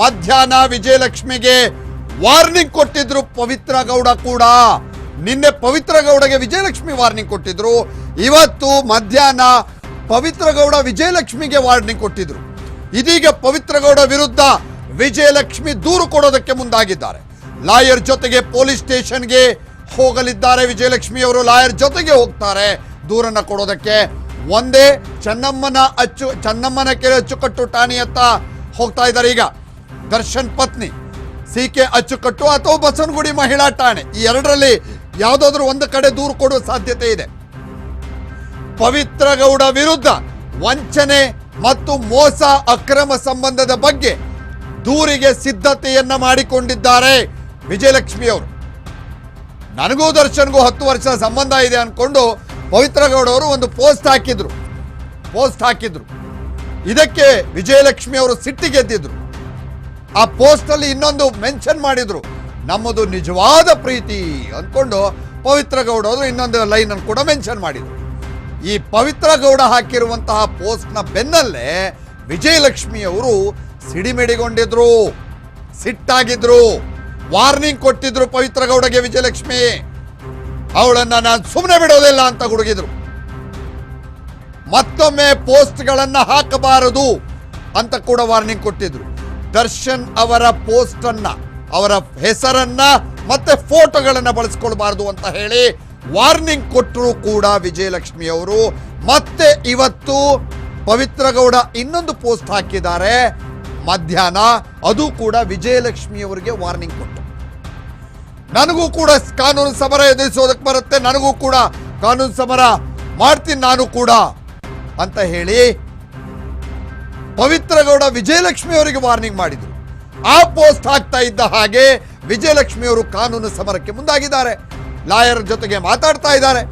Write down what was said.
ಮಧ್ಯಾಹ್ನ ವಿಜಯಲಕ್ಷ್ಮಿಗೆ ವಾರ್ನಿಂಗ್ ಕೊಟ್ಟಿದ್ರು ಪವಿತ್ರ ಗೌಡ ಕೂಡ. ನಿನ್ನೆ ಪವಿತ್ರ ಗೌಡಗೆ ವಿಜಯಲಕ್ಷ್ಮಿ ವಾರ್ನಿಂಗ್ ಕೊಟ್ಟಿದ್ರು. ಇವತ್ತು ಮಧ್ಯಾಹ್ನ ಪವಿತ್ರ ಗೌಡ ವಿಜಯಲಕ್ಷ್ಮಿಗೆ ವಾರ್ನಿಂಗ್ ಕೊಟ್ಟಿದ್ರು. ಇದೀಗ ಪವಿತ್ರ ಗೌಡ ವಿರುದ್ಧ ವಿಜಯಲಕ್ಷ್ಮಿ ದೂರು ಕೊಡೋದಕ್ಕೆ ಮುಂದಾಗಿದ್ದಾರೆ. ಲಾಯರ್ ಜೊತೆಗೆ ಪೊಲೀಸ್ ಸ್ಟೇಷನ್ಗೆ ಹೋಗಲಿದ್ದಾರೆ ವಿಜಯಲಕ್ಷ್ಮಿ ಅವರು. ಲಾಯರ್ ಜೊತೆಗೆ ಹೋಗ್ತಾರೆ ದೂರನ್ನ ಕೊಡೋದಕ್ಕೆ. ಒಂದೇ ಚೆನ್ನಮ್ಮನ ಅಚ್ಚು ಚನ್ನಮ್ಮನ ಕೆರೆ ಅಚ್ಚುಕಟ್ಟು ಠಾಣೆಯತ್ತ ಹೋಗ್ತಾ ಇದ್ದಾರೆ. ಈಗ ದರ್ಶನ್ ಪತ್ನಿ ಸಿ ಕೆ ಅಚ್ಚುಕಟ್ಟು ಅಥವಾ ಬಸವನಗುಡಿ ಮಹಿಳಾ ಠಾಣೆ. ಈ ಎರಡರಲ್ಲಿ ಯಾವುದಾದ್ರೂ ಒಂದು ಕಡೆ ದೂರು ಕೊಡುವ ಸಾಧ್ಯತೆ ಇದೆ. ಪವಿತ್ರ ಗೌಡ ವಿರುದ್ಧ ವಂಚನೆ ಮತ್ತು ಮೋಸ ಅಕ್ರಮ ಸಂಬಂಧದ ಬಗ್ಗೆ ದೂರಿಗೆ ಸಿದ್ಧತೆಯನ್ನ ಮಾಡಿಕೊಂಡಿದ್ದಾರೆ ವಿಜಯಲಕ್ಷ್ಮಿ ಅವರು. ನನಗೂ ದರ್ಶನ್ಗೂ ಹತ್ತು ವರ್ಷ ಸಂಬಂಧ ಇದೆ ಅನ್ಕೊಂಡು ಪವಿತ್ರಗೌಡ ಅವರು ಒಂದು ಪೋಸ್ಟ್ ಹಾಕಿದ್ರು. ಪೋಸ್ಟ್ ಹಾಕಿದ್ರು. ಇದಕ್ಕೆ ವಿಜಯಲಕ್ಷ್ಮಿ ಅವರು ಸಿಟ್ಟಿಗೆದ್ದಿದ್ರು ಆ ಪೋಸ್ಟಲ್ಲಿ ಇನ್ನೊಂದು ಮೆನ್ಷನ್ ಮಾಡಿದ್ರು. ನಮ್ಮದು ನಿಜವಾದ ಪ್ರೀತಿ ಅಂದ್ಕೊಂಡು ಪವಿತ್ರ ಗೌಡ ಅವರು ಇನ್ನೊಂದು ಲೈನ್ ಅನ್ನು ಕೂಡ ಮೆನ್ಷನ್ ಮಾಡಿದ್ರು. ಈ ಪವಿತ್ರ ಗೌಡ ಹಾಕಿರುವಂತಹ ಪೋಸ್ಟ್ನ ಬೆನ್ನಲ್ಲೇ ವಿಜಯಲಕ್ಷ್ಮಿ ಅವರು ಸಿಡಿಮಿಡಿಗೊಂಡಿದ್ರು. ಸಿಟ್ಟಾಗಿದ್ರು. ವಾರ್ನಿಂಗ್ ಕೊಟ್ಟಿದ್ರು ಪವಿತ್ರ ಗೌಡಗೆ ವಿಜಯಲಕ್ಷ್ಮಿ. ಅವಳನ್ನ ನಾನು ಸುಮ್ಮನೆ ಬಿಡೋದಿಲ್ಲ ಅಂತ ಗುಡುಗಿದ್ರು. ಮತ್ತೊಮ್ಮೆ ಪೋಸ್ಟ್ಗಳನ್ನು ಹಾಕಬಾರದು ಅಂತ ಕೂಡ ವಾರ್ನಿಂಗ್ ಕೊಟ್ಟಿದ್ರು. ದರ್ಶನ್ ಅವರ ಪೋಸ್ಟ್ ಅನ್ನ ಅವರ ಹೆಸರನ್ನ ಮತ್ತೆ ಫೋಟೋಗಳನ್ನ ಬಳಸ್ಕೊಳ್ಬಾರ್ದು ಅಂತ ಹೇಳಿ ವಾರ್ನಿಂಗ್ ಕೊಟ್ಟರು ಕೂಡ ವಿಜಯಲಕ್ಷ್ಮಿ ಅವರು ಮತ್ತೆ ಇವತ್ತು ಪವಿತ್ರಗೌಡ ಇನ್ನೊಂದು ಪೋಸ್ಟ್ ಹಾಕಿದ್ದಾರೆ. ಮಧ್ಯಾಹ್ನ ಅದು ಕೂಡ ವಿಜಯಲಕ್ಷ್ಮಿ ಅವರಿಗೆ ವಾರ್ನಿಂಗ್ ಕೊಟ್ಟು. ನನಗೂ ಕೂಡ ಕಾನೂನು ಸಮರ ಎದುರಿಸೋದಕ್ಕೆ ಬರುತ್ತೆ, ನನಗೂ ಕೂಡ ಕಾನೂನು ಸಮರ ಮಾಡ್ತೀನಿ ನಾನು ಕೂಡ ಅಂತ ಹೇಳಿ ಪವಿತ್ರ ಗೌಡ ವಿಜಯಲಕ್ಷ್ಮಿ ಅವರಿಗೆ ವಾರ್ನಿಂಗ್ ಮಾಡಿದರು. ಆ ಪೋಸ್ಟ್ ಹಾಕ್ತಾ ಇದ್ದ ಹಾಗೆ ವಿಜಯಲಕ್ಷ್ಮಿ ಅವರು ಕಾನೂನು ಸಮರಕ್ಕೆ ಮುಂದಾಗಿದ್ದಾರೆ. ಲಾಯರ್ ಜೊತೆಗೆ ಮಾತಾಡ್ತಾ ಇದ್ದಾರೆ.